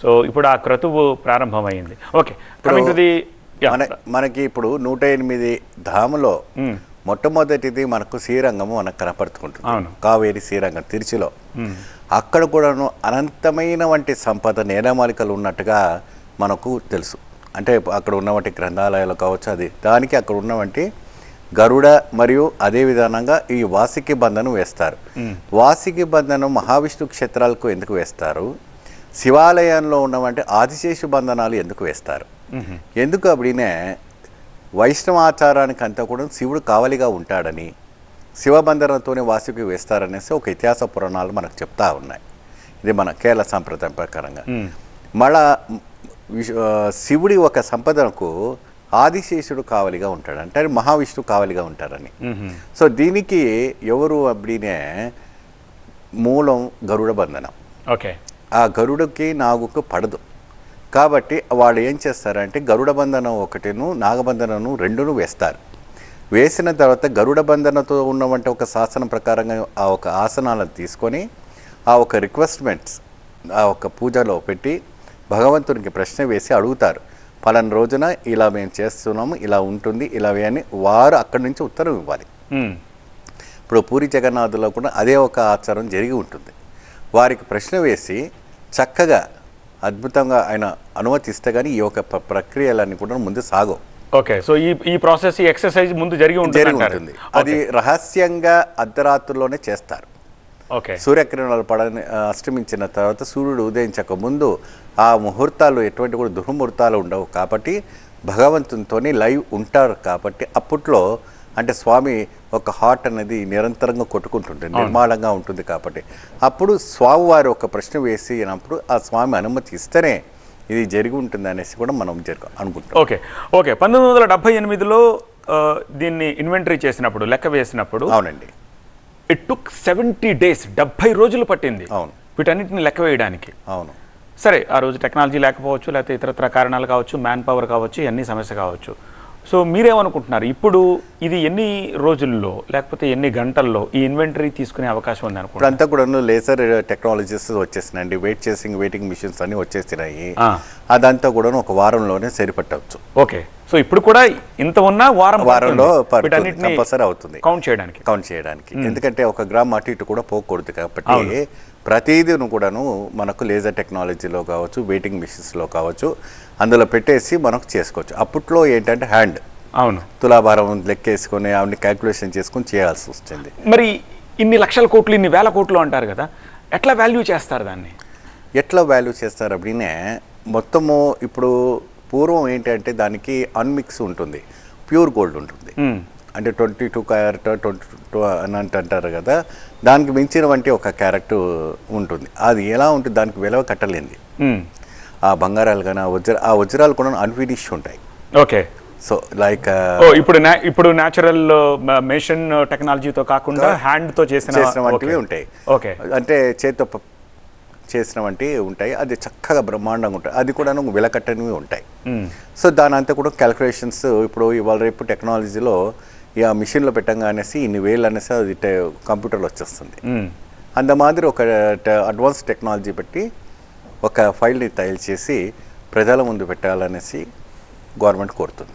So ఇప్పుడు ఆ క్రతువు ప్రారంభమైంది. ఓకే కమింగ్ టు ది మన మనకి ఇప్పుడు నూట ఎనిమిది ధాములో మొట్టమొదటిది మనకు శ్రీరంగము మనకు కనపడుతుంటుంది అవును. కావేరి శ్రీరంగం తిరుచిలో. అక్కడ కూడాను అనంతమైన వంటి సంపద నేలమాలికలు ఉన్నట్టుగా మనకు తెలుసు. అంటే అక్కడ ఉన్నవంటి గ్రంథాలయాలు కావచ్చు అది దానికి అక్కడ ఉన్నవంటి గరుడ మరియు అదే విధానంగా ఈ వాసికి బంధనం వేస్తారు. వాసికి బంధనం మహావిష్ణు క్షేత్రాలకు ఎందుకు వేస్తారు? శివాలయంలో ఉన్నవంటి ఆదిశేషు బంధనాలు ఎందుకు వేస్తారు? ఎందుకు అప్పుడినే వైష్ణవాచారానికి అంతా కూడా శివుడు కావలిగా ఉంటాడని శివబంధనంతోనే వాసుకి వేస్తారనేసి ఒక ఇతిహాస పురాణాలు మనకు చెప్తా ఉన్నాయి. ఇది మన కేరళ సాంప్రదాయం ప్రకారంగా. మళ్ళా శివుడి ఒక సంపదనకు ఆదిశేషుడు కావలిగా ఉంటాడు అంటే ఆయన మహావిష్ణు కావలిగా ఉంటారని. సో దీనికి ఎవరు అప్పుడినే మూలం గరుడ బంధనం. ఓకే. ఆ గరుడకి నాగుకు పడదు. కాబట్టి వాళ్ళు ఏం చేస్తారంటే గరుడ బంధనం ఒకటిను నాగబంధనను రెండును వేస్తారు. వేసిన తర్వాత గరుడ బంధనతో ఉన్నవంటి ఒక శాసనం ప్రకారంగా ఆ ఒక ఆసనాలను తీసుకొని ఆ ఒక రిక్వెస్ట్మెంట్స్ ఆ ఒక పూజలో పెట్టి భగవంతునికి ప్రశ్న వేసి అడుగుతారు. పలానా రోజున ఇలా మేము చేస్తున్నాము ఇలా ఉంటుంది ఇలా అని వారు అక్కడి నుంచి ఉత్తరం ఇవ్వాలి. ఇప్పుడు పూరి జగన్నాథులో కూడా అదే ఒక ఆచారం జరిగి ఉంటుంది. వారికి ప్రశ్న వేసి చక్కగా అద్భుతంగా ఆయన అనుమతిస్తే కానీ ఈ యొక్క ప్ర- ప్రక్రియలన్నీ కూడా ముందు సాగవు. ఓకే. సో ఈ ఈ ప్రాసెస్ ఈ ఎక్సర్సైజ్ ముందు జరిగి ఉంటుంది అది రహస్యంగా అర్ధరాత్రుల్లోనే చేస్తారు. ఓకే. సూర్యకిరణాలు పడని ఆ, అస్తమించిన తర్వాత సూర్యుడు ఉదయించక ముందు ఆ ముహూర్తాలు ఎటువంటి కూడా దుర్ముహూర్తాలు ఉండవు కాబట్టి భగవంతునితోని లైవ్ ఉంటారు కాబట్టి అప్పట్లో అంటే స్వామి ఒక హార్ట్ అనేది నిరంతరంగా కొట్టుకుంటుంటుంది నిర్మాణంగా ఉంటుంది కాబట్టి. అప్పుడు స్వామి వారు ఒక ప్రశ్న వేసినప్పుడు ఆ స్వామి అనుమతి ఇస్తేనే ఇది జరిగి ఉంటుంది అనేసి కూడా మనం జరుగు అనుకుంటాం. ఓకే. ఓకే. పంతొమ్మిది వందల డెబ్బై ఎనిమిదిలో దీన్ని ఇన్వెంటరీ చేసినప్పుడు లెక్క వేసినప్పుడు అవునండి. ఇట్ టుక్ సెవెంటీ డేస్ డెబ్బై రోజులు పట్టింది అవును. వీటన్నిటిని లెక్క వేయడానికి. అవును. సరే ఆ రోజు టెక్నాలజీ లేకపోవచ్చు లేకపోతే ఇతరత్ర కారణాలు కావచ్చు మ్యాన్ పవర్ కావచ్చు ఇవన్నీ సమస్య కావచ్చు. సో మీరేమనుకుంటున్నారు? ఇప్పుడు ఇది ఎన్ని రోజుల్లో లేకపోతే ఎన్ని గంటల్లో ఈ ఇన్వెంటరీ తీసుకునే అవకాశం ఉంది అనుకుంటున్నారు ఇప్పుడంతా కూడా లేజర్ టెక్నాలజీస్ వచ్చేసినాయండి. వెయిట్ చేసింగ్ వెయిటింగ్ మిషన్స్ అన్ని వచ్చేసినాయి. అదంతా కూడా ఒక వారంలోనే సరిపట్టవచ్చు. ఓకే. సో ఇప్పుడు కూడా ఇంత ఉన్నా వారం వారంలో కంపల్సరీ అవుతుంది. కౌంట్ చేయడానికి. కౌంట్ చేయడానికి. ఎందుకంటే ఒక గ్రామ్ అటు ఇటు కూడా పోకూడదు కాబట్టి ప్రతిదీను కూడాను మనకు లేజర్ టెక్నాలజీలో కావచ్చు వెయిటింగ్ మిషన్స్లో కావచ్చు అందులో పెట్టేసి మనకు చేసుకోవచ్చు. అప్పట్లో ఏంటంటే హ్యాండ్. అవును. తులాభారం లెక్కేసుకొని అవన్నీ క్యాల్కులేషన్ చేసుకొని చేయాల్సి వస్తుంది మరి ఇన్ని లక్షల కోట్లు ఇన్ని వేల కోట్లు అంటారు కదా ఎట్లా వాల్యూ చేస్తారు దాన్ని? ఎట్లా వాల్యూ చేస్తారు అప్పుడే మొత్తము ఇప్పుడు పూర్వం ఏంటంటే దానికి అన్మిక్స్ ఉంటుంది. ప్యూర్ గోల్డ్ ఉంటుంది. మ్మ్. అంటే twenty two carat twenty two అని అంట- అంటారు కదా. దానికి మించిన వంటి ఒక క్యారెట్ ఉంటుంది. అది ఎలా ఉంటుంది దానికి విలువ కట్టలేంది మ్మ్. ఆ బంగారాలు కానీ ఆ వజ్ర ఆ వజ్రాలు కూడా అన్ఫినిష్ ఉంటాయి. ఓకే సో లైక్ ఇప్పుడు ఇప్పుడు న్యాచురల్ మెషిన్ టెక్నాలజీతో కాకుండా హ్యాండ్తో చేసిన వంటివి. ఉంటాయి. ఓకే అంటే చేతితో ప- చేసిన వంటివి ఉంటాయి. అది చక్కగా బ్రహ్మాండంగా ఉంటాయి. అది కూడా విలకట్టనివి ఉంటాయి. సో దాని అంతా కూడా క్యాలిక్యులేషన్స్ ఇప్పుడు ఇవాళ రేపు టెక్నాలజీలో ఇక మిషన్లో పెట్టంగానేసి ఇన్ని వేలు అనేసి అది కంప్యూటర్లో వచ్చేస్తుంది. అంత మాదిరి ఒక అడ్వాన్స్ టెక్నాలజీ పెట్టి ఒక ఫైల్ని తయారు చేసి ప్రజల ముందు పెట్టాలనేసి గవర్నమెంట్ కోరుతుంది.